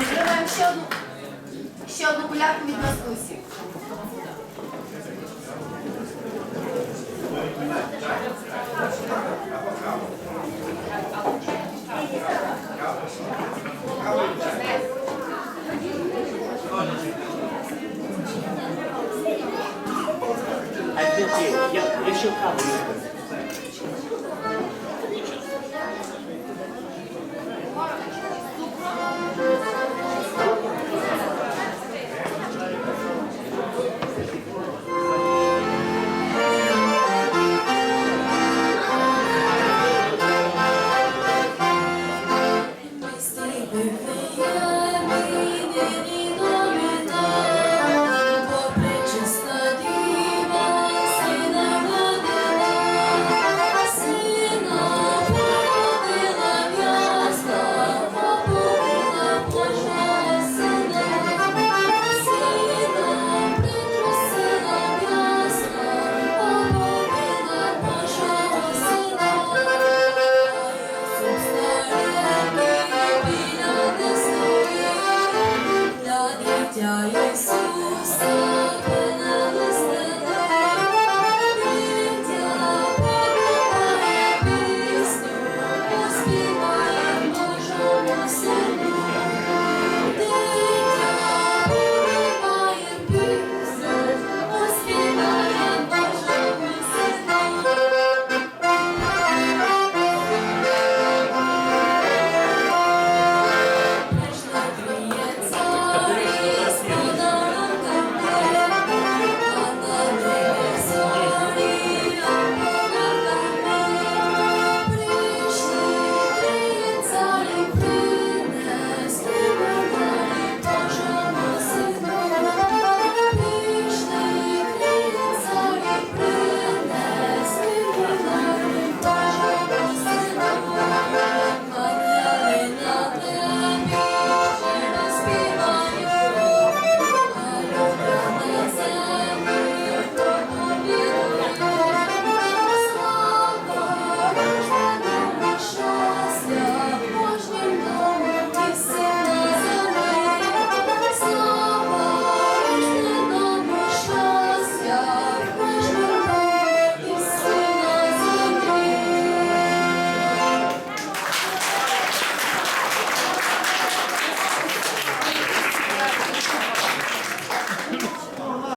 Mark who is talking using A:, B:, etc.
A: Відкриваємо ще одну, ще одну гулянку від Настусі.
B: А? Я, ще каву не.